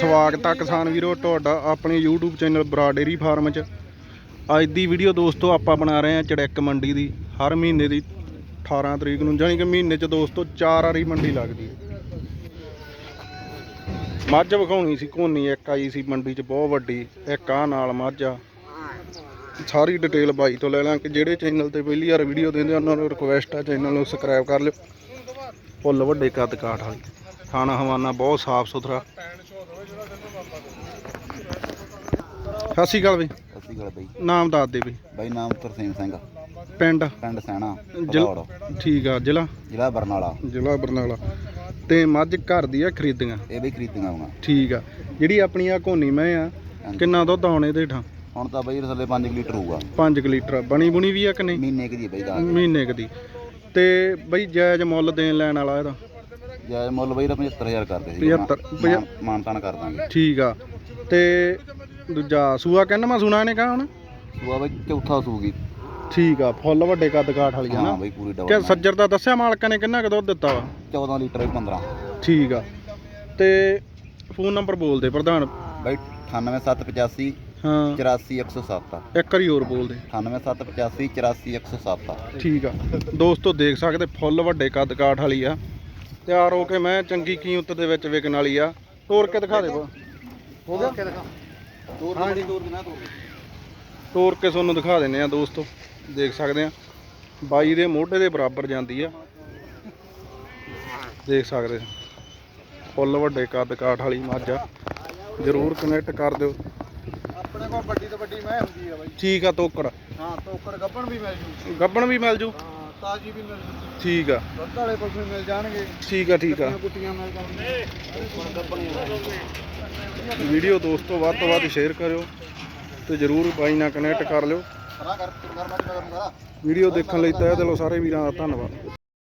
ਸਵਾਗਤ ਆ ਕਿਸਾਨ ਵੀਰੋ, ਤੁਹਾਡਾ ਆਪਣੇ YouTube ਚੈਨਲ ਬਰਾ ਡੇਰੀ ਫਾਰਮ 'ਚ। ਅੱਜ ਦੀ ਵੀਡੀਓ ਦੋਸਤੋ, ਆਪਾਂ ਬਣਾ ਰਹੇ ਹਾਂ ਚੜੈਕ ਮੰਡੀ ਦੀ, ਹਰ ਮਹੀਨੇ ਦੀ 18 ਤਰੀਕ ਨੂੰ, ਜਾਣੀ ਕਿ ਮਹੀਨੇ 'ਚ ਦੋਸਤੋ, ਚਾਰ ਵਾਰੀ ਮੰਡੀ ਲੱਗਦੀ ਹੈ। ਮੱਝ ਵਿਖਾਉਣੀ ਸੀ ਕੋਨੀ, ਇੱਕ ਆਈ ਸੀ ਮੰਡੀ 'ਚ, ਬਹੁਤ ਵੱਡੀ, ਇੱਕ ਆ ਨਾਲ ਮੱਝ ਆ। ਸਾਰੀ ਡਿਟੇਲ ਬਾਈ ਤੋਂ ਲੈ ਲਾਂ ਕਿ ਜਿਹੜੇ ਚੈਨਲ ਤੇ ਪਹਿਲੀ ਵਾਰ ਵੀਡੀਓ ਦਿੰਦੇ ਉਹਨਾਂ ਨੂੰ ਰਿਕੁਐਸਟ ਆ ਚੈਨਲ ਨੂੰ ਸਬਸਕ੍ਰਾਈਬ ਕਰ ਲਿਓ। ਫੁੱਲ ਵੱਡੇ ਕੱਦ ਕਾਠ ਵਾਲੀ। ਖਾਣਾ ਹਵਾਨਾ, ਬਹੁਤ ਸਾਫ਼ ਸੁਥਰਾ। ਸਤਿ ਸ਼੍ਰੀ ਅਕਾਲ ਬਈ। ਸਤਿ ਗੱਲ ਬਈ। ਨਾਮ ਦੱਸ ਦੇ ਬਈ। ਬਾਈ ਨਾਮ ਤਰਸੇਮ ਸਿੰਘ ਪਿੰਡ? ਪਿੰਡ ਸੈਣਾ ਜ਼ਿਲ੍ਹਾ ਭਗੌੜ ਠੀਕ ਆ ਜ਼ਿਲ੍ਹਾ? ਜ਼ਿਲ੍ਹਾ ਬਰਨਾਲਾ। ਜ਼ਿਲ੍ਹਾ ਬਰਨਾਲਾ। ਤੇ ਮੱਝ ਘਰ ਦੀ ਆ ਖਰੀਦੀਆਂ? ਇਹ ਬਈ ਖਰੀਦੀਆਂ ਆਉਣਾ ਠੀਕ ਆ। ਜਿਹੜੀ ਆਪਣੀ ਆ ਕੋਨੀ ਮੈਂ ਆ ਕਿੰਨਾ ਦੁੱਧ ਆਉਣੇ ਇਹਦੇ ਠਾਂ ਹੁਣ ਤਾਂ ਬਈ ਥੱਲੇ 5 ਲੀਟਰ ਹੋਊਗਾ। 5 ਲੀਟਰ। ਬਣੀ ਬੁਣੀ ਵੀ ਆ ਕਿ ਨਹੀਂ? ਮਹੀਨੇ ਕੁ ਦੀ ਬਈ ਦਾ ਮਹੀਨੇ ਕੁ ਦੀ। ਤੇ ਬਈ ਜਾਇਜ਼ ਮੁੱਲ ਦੇਣ ਲੈਣ ਵਾਲਾ ਇਹਦਾ। ਜੈ ਮੁੱਲ ਬਈ ਦਾ 75000 ਕਰਦੇ ਸੀ 75 ਮਾਨਤਾਨ ਕਰ ਦਾਂਗੇ। ਠੀਕ ਆ। ਤੇ ਦੂਜਾ ਸੂਆ ਕਹਿੰਦਾ ਸੁਣਾ ਇਹਨੇ ਕਹਾ ਹੁਣ? ਸੂਆ ਬਈ ਚੌਥਾ ਸੂਗੀ ਠੀਕ ਆ ਫੁੱਲ ਵੱਡੇ ਕੱਦ ਕਾਠ ਵਾਲੀ ਹਾਂ ਨਾ। ਬਈ ਪੂਰੀ ਕਿ ਡਬਲ ਸੱਜਰ ਦਾ ਦੱਸਿਆ ਮਾਲਕਾਂ ਨੇ ਕਿੰਨਾ ਕੁ ਦੁੱਧ ਦਿੱਤਾ ਵਾ? 14 ਲੀਟਰ 15 ਠੀਕ ਆ। ਤੇ ਫੋਨ ਨੰਬਰ ਬੋਲ ਦੇ ਪ੍ਰਧਾਨ। ਬਈ 98785 ਹਾਂ। 84107 ਇੱਕ ਵਾਰੀ ਹੋਰ ਬੋਲ ਦੇ। 98785 84107 ਠੀਕ ਆ। ਦੋਸਤੋ ਦੇਖ ਸਕਦੇ ਫੁੱਲ ਵੱਡੇ ਕੱਦ ਕਾਠ ਵਾਲੀ ਆ। ਤਿਆਰ ਹੋ ਕੇ ਮੈਂ ਚੰਗੀ ਕੀਮਤ ਦੇ ਵਿੱਚ ਵਿਕਣ ਵਾਲੀ ਆ। ਤੋੜ ਕੇ ਦਿਖਾ ਦੇ ਬਾ। ਹੋ ਗਿਆ? ਦੂਰ ਦੀ ਦੂਰ ਨਾ ਦੂਰ ਤੋੜ ਕੇ ਤੁਹਾਨੂੰ ਦਿਖਾ ਦਿੰਨੇ ਆ ਦੋਸਤੋ। ਦੇਖ ਸਕਦੇ ਆ। ਬਾਈ ਦੇ ਮੋਢੇ ਦੇ ਬਰਾਬਰ ਜਾਂਦੀ ਆ। ਦੇਖ ਸਕਦੇ। ਫੁੱਲ ਵੱਡੇ ਕੱਦ ਕਾਠ ਵਾਲੀ ਮੱਝ ਆ। ਜਰੂਰ ਕਨੈਕਟ ਕਰ ਦਿਓ। ਆਪਣੇ ਕੋਲ ਵੱਡੀ ਤੋਂ ਵੱਡੀ ਮੈਂ ਹੁੰਦੀ ਆ ਬਾਈ। ਠੀਕ ਆ ਤੋਕੜ। ਹਾਂ ਟੋਕਰ ਗੱਪਣ ਵੀ ਮਿਲ ਜੂ। ਗੱਬਣ ਵੀ ਮਿਲ ਜੂ। ਤਾਜੀ ਵੀ ਮਿਲ ਜੂ। ਠੀਕ ਆ। ਦੁੱਧ ਵਾਲੇ ਪਸ਼ੂ ਮਿਲ ਜਾਣਗੇ। ਠੀਕ ਆ ਠੀਕ ਆ। ਕੁੱਟੀਆਂ ਮਿਲ ਜਾਣਗੀਆਂ। ਵੀਡੀਓ ਦੋਸਤੋ ਵੱਧ ਤੋਂ ਵੱਧ ਸ਼ੇਅਰ ਕਰਿਓ ਤੇ ਜਰੂਰ ਬਾਈ ਨਾਲ ਕਨੈਕਟ ਕਰ ਲਿਓ। ਵੀਡੀਓ ਦੇਖਣ ਲਈ ਤਹਿ ਦਿਲੋਂ ਸਾਰੇ ਵੀਰਾਂ ਦਾ ਧੰਨਵਾਦ।